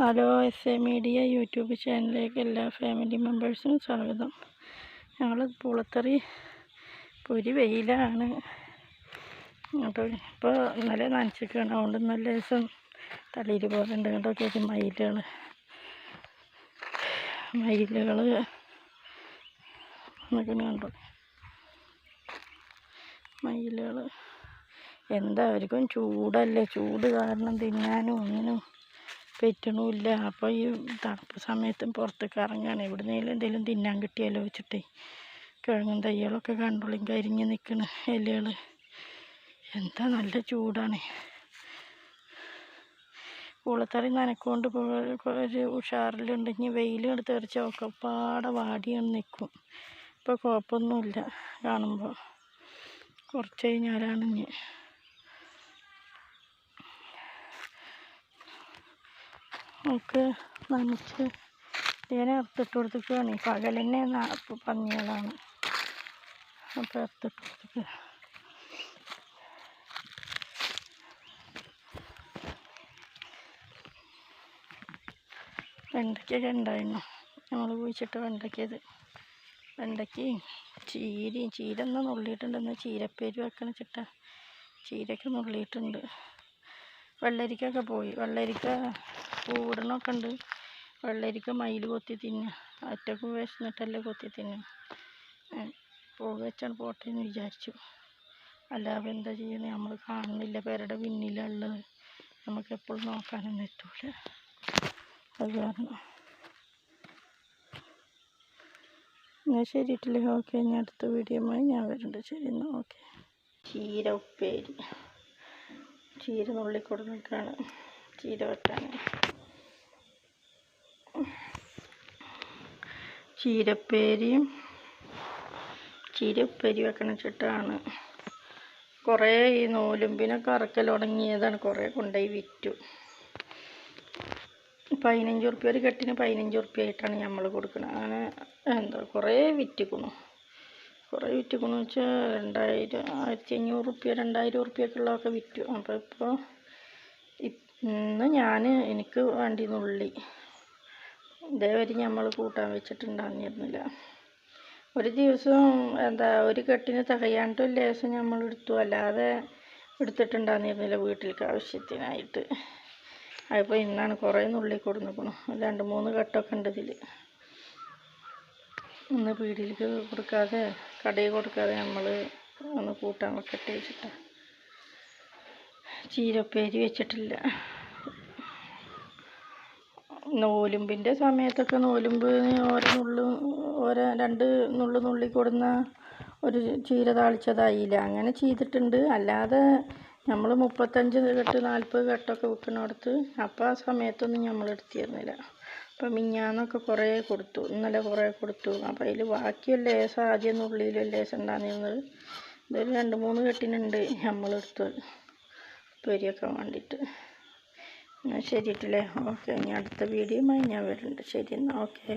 Hello S A media YouTube ചാനലിലേക്ക് എല്ലാ family മെമ്പേഴ്സിനും സ്വാഗതം. ഞങ്ങൾ പൂളത്തറി പൊരി വെയിലാണ്. അപ്പോൾ ഇപ്പോൾ ഇന്നലെ നനച്ചിരിക്കുകയാണ് അതുകൊണ്ട് നല്ല ദിവസം തളിയിൽ പോകുന്നുണ്ട് കേട്ടോ ചേച്ചി മയിലുകൾ മയിലുകൾ നിൽക്കുന്നു കണ്ടോ? മയിലുകൾ എന്താ അവർക്കും ചൂടല്ലേ? ചൂട് കാരണം തിന്നാനും ഒന്നിനും പറ്റണമില്ല അപ്പോൾ ഈ തണുപ്പ് സമയത്തും പുറത്തേക്ക് ഇറങ്ങുകയാണ് എവിടുന്നേലും എന്തെങ്കിലും തിന്നാൻ കിട്ടിയാലോ വെച്ചിട്ടേ. കിഴങ്ങും തയ്യലൊക്കെ കണ്ടോളിയും കരിഞ്ഞ് നിൽക്കണ ഇലകൾ എന്താ നല്ല ചൂടാണ്. കൂളത്തറി നനക്കൊണ്ട് ഒരു ഉഷാറിലുണ്ടെങ്കിൽ വെയിൽ തെറിച്ച ഒക്കെ പാടെ വാടിയാണ് നിൽക്കും ഇപ്പോൾ കുഴപ്പമൊന്നുമില്ല കാണുമ്പോൾ കുറച്ച് കഴിഞ്ഞാലാണ് ഇനി ഒക്കെ നനച്ച് ഇതിനെ അറുത്തിട്ട് കൊടുത്തിട്ടാണ് പകൽ തന്നെ പന്നികളാണ്. അപ്പോൾ അറുത്തിട്ട് കൊടുത്തിക്കുക വെണ്ടയ്ക്കൊക്കെ ഉണ്ടായിരുന്നു. നമ്മൾ കുഴിച്ചിട്ട് വെണ്ടയ്ക്കത്. വെണ്ടയ്ക്കയും ചീരയും ചീര ഒന്ന് നുള്ളിയിട്ടുണ്ടെന്ന് ചീരപ്പേര് വെക്കണ ചിട്ട ചീരയൊക്കെ നുള്ളിയിട്ടുണ്ട്. വെള്ളരിക്കൊക്കെ പോയി. വെള്ളരിക്ക പൂവിടണമൊക്കെ ഉണ്ട്. വെള്ളരിക്ക മയിൽ കൊത്തി തിന്നുക അറ്റക്ക് വിശന്നിട്ടല്ലേ കൊത്തി തിന്നുക പൂവ് വെച്ചാണ് പോട്ടെ എന്ന് വിചാരിച്ചു. അല്ലാതെ എന്താ ചെയ്യുന്നത് നമ്മൾ കാണുന്നില്ല. പേരുടെ പിന്നിലുള്ളത് നമുക്ക് എപ്പോഴും നോക്കാനൊന്നും എത്തൂല അത് കാരണം. എന്നാൽ ശരിയിട്ടില്ലേ? ഓക്കെ. ഇനി അടുത്ത വീഡിയോമായി ഞാൻ വരുന്നുണ്ട്. ശരി എന്നാൽ ഓക്കെ. ചീര ഉപ്പേരി. ചീര നുള്ളി കൊടുക്കാണ് ചീര വെട്ടാൻ. ചീരപ്പേരിയും ചീര വെക്കണ ചിട്ടാണ്. കുറേ ഈ നൂലുമ്പിനൊക്കെ അറക്കൽ തുടങ്ങിയതാണ് കുറേ കൊണ്ടുപോയി വിറ്റു. പതിനഞ്ച് ഉറുപ്പ്യ ഒരു കെട്ടിന് പതിനഞ്ച് ഉറുപ്പ്യ ആയിട്ടാണ് നമ്മൾ കൊടുക്കുന്നത് അങ്ങനെ എന്താ കുറേ വിറ്റിക്കണു കുറേ വിറ്റിക്കണു വെച്ചാൽ രണ്ടായിരം ആയിരത്തി അഞ്ഞൂറ് റുപ്യ രണ്ടായിരം ഉറുപ്പ്യൊക്കെയുള്ളതൊക്കെ വിറ്റു. അപ്പോൾ ഇപ്പോൾ ഇന്ന് ഞാൻ എനിക്ക് വേണ്ടി നുള്ളി ഇതേവരെ നമ്മൾ കൂട്ടാൻ വെച്ചിട്ടുണ്ടായിരുന്നില്ല. ഒരു ദിവസം എന്താ ഒരു കെട്ടിന് തികയാണ്ട് ലേശം നമ്മൾ എടുത്തു. അല്ലാതെ എടുത്തിട്ടുണ്ടായിരുന്നില്ല വീട്ടിലേക്ക് ആവശ്യത്തിനായിട്ട്. അതിപ്പോൾ ഇന്നാണ് കുറേ നുള്ളി കൊടുക്കണം രണ്ട് മൂന്ന് കെട്ടൊക്കെ ഉണ്ട് ഇതിൽ ഒന്ന് പീടിയിലേക്ക് കൊടുക്കാതെ കടയിൽ കൊടുക്കാതെ നമ്മൾ ഒന്ന് കൂട്ടാൻ വെക്കട്ടെ വെച്ചിട്ട്. ചീരപ്പേരി വെച്ചിട്ടില്ല. നോലുമ്പിന്റെ സമയത്തൊക്കെ നോലുമ്പ് ഓരോ നുള്ളു ഓരോ രണ്ട് നുള്ളു നുള്ളി കൊടുന്ന ഒരു ചീര താളിച്ചതായില്ല. അങ്ങനെ ചെയ്തിട്ടുണ്ട്. അല്ലാതെ നമ്മൾ മുപ്പത്തഞ്ച് കെട്ട് നാൽപ്പത് കെട്ടൊക്കെ വിൽക്കുന്നിടത്ത് അപ്പോൾ ആ സമയത്തൊന്നും നമ്മൾ എടുത്തിരുന്നില്ല. അപ്പം മിഞ്ഞാന്നൊക്കെ കുറേ കൊടുത്തു ഇന്നലെ കുറേ കൊടുത്തു. അപ്പോൾ അതിൽ ബാക്കിയുള്ള ലേസം ആദ്യം നുള്ളിയിലും ലേസം ഉണ്ടായിരുന്നത് ഇതൊരു രണ്ട് മൂന്ന് കെട്ടിനുണ്ട് നമ്മളെടുത്ത് പൊരിയൊക്കെ വേണ്ടിയിട്ട് എന്നാൽ ശരിയിട്ടില്ലേ? ഓക്കെ ഇനി അടുത്ത വീഡിയോയുമായി ഞാൻ വരുന്നുണ്ട്. ശരി എന്നാൽ ഓക്കെ.